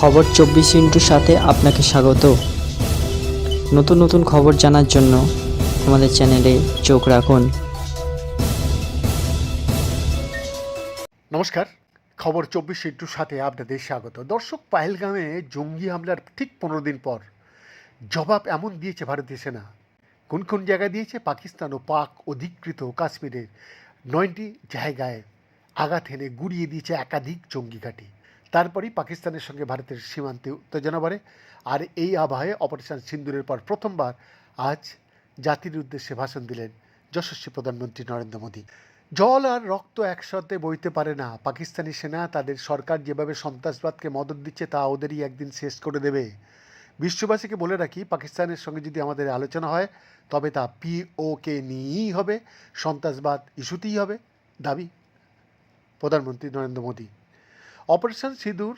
খবর চব্বিশ ইন্টুর সাথে আপনাকে স্বাগত। নতুন নতুন খবর জানার জন্য আমাদের চ্যানেলে চোখ রাখুন। নমস্কার, খবর চব্বিশ ইন্টুর সাথে আপনাদের স্বাগত। দর্শক, পাহেলগামে জঙ্গি হামলার ঠিক পনেরো দিন পর। জবাব এমন দিয়েছে ভারতীয় সেনা। কোন কোন জায়গায় দিয়েছে? পাকিস্তান ও পাক অধিকৃত কাশ্মীরের নয়টি জায়গায় আঘাত হেনে গুড়িয়ে দিয়েছে একাধিক জঙ্গি ঘাঁটি। তারপরই পাকিস্তানের সঙ্গে ভারতের সীমান্তে উত্তেজনা বাড়ে। আর এই আবহে অপারেশন সিন্দুরের পর প্রথমবার আজ জাতির উদ্দেশ্যে ভাষণ দিলেন যশস্বী প্রধানমন্ত্রী নরেন্দ্র মোদী। জল আর রক্ত একসাথে বইতে পারে না। পাকিস্তানি সেনা তাদের সরকার যেভাবে সন্ত্রাসবাদকে মদত দিচ্ছে তা ওদেরই একদিন শেষ করে দেবে। বিশ্ববাসীকে বলে রাখি, পাকিস্তানের সঙ্গে যদি আমাদের আলোচনা হয়, তবে তা পিওকে নিয়েই হবে। সন্ত্রাসবাদ ইস্যুতেই হবে। দাবি প্রধানমন্ত্রী Narendra Modi. Operation Sindoor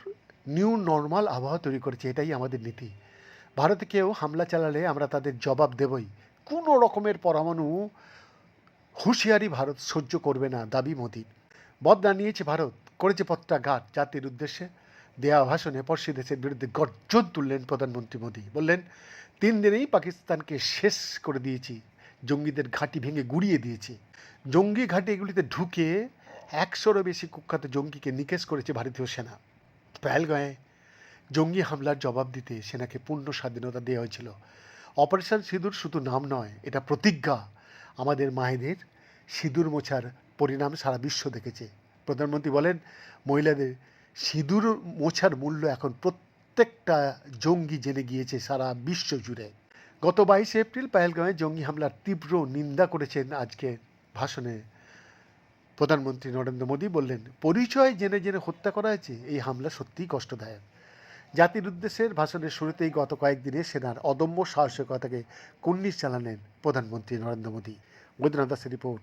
new normal আবহাওয়া তৈরি করেছে, এটাই আমাদের নীতি। ভারতে কেউ হামলা চালালে আমরা তাদের জবাব দেবই। কোনো রকমের পরমাণু হুঁশিয়ারি ভারত সহ্য করবে না, দাবি মোদী বদলা নিয়েছে ভারত, করেছে পত্রাঘাত জাতির উদ্দেশ্যে দেয়া ভাষণে পড়শি দেশের বিরুদ্ধে গর্জন তুললেন প্রধানমন্ত্রী মোদী। বললেন, তিন দিনেই পাকিস্তানকে শেষ করে দিয়েছি, জঙ্গিদের ঘাঁটি ভেঙে গুড়িয়ে দিয়েছি। জঙ্গি ঘাঁটি এগুলিতে ঢুকে একশোরও বেশি কুখ্যাত জঙ্গিকে নিকেশ করেছে ভারতীয় সেনা। পেহেলগাঁয়ে জঙ্গি হামলার জবাব দিতে সেনাকে পূর্ণ স্বাধীনতা দেওয়া হয়েছিল। অপারেশন সিঁদুর শুধু নাম নয়, এটা প্রতিজ্ঞা। আমাদের মায়েদের সিঁদুর মোছার পরিণাম সারা বিশ্ব দেখেছে। প্রধানমন্ত্রী বলেন, মহিলাদের সিঁদুর মোছার মূল্য এখন প্রত্যেকটা জঙ্গি জেনে গিয়েছে সারা বিশ্ব জুড়ে। গত বাইশে এপ্রিল পাহেলগাঁয়ে জঙ্গি হামলার তীব্র নিন্দা করেছেন আজকে ভাষণে প্রধানমন্ত্রী নরেন্দ্র মোদী বললেন, পরিচয় জেনে জেনে হত্যা করা হয়েছে, এই হামলা সত্যিই কষ্টদায়ক। জাতির উদ্দেশ্যের ভাষণের শুরুতেই গত কয়েকদিনে সেনার অদম্য সাহসিকতাকে কুর্নিশ চালালেন প্রধানমন্ত্রী নরেন্দ্র মোদী। বৈদ্যনাথ দাসের রিপোর্ট।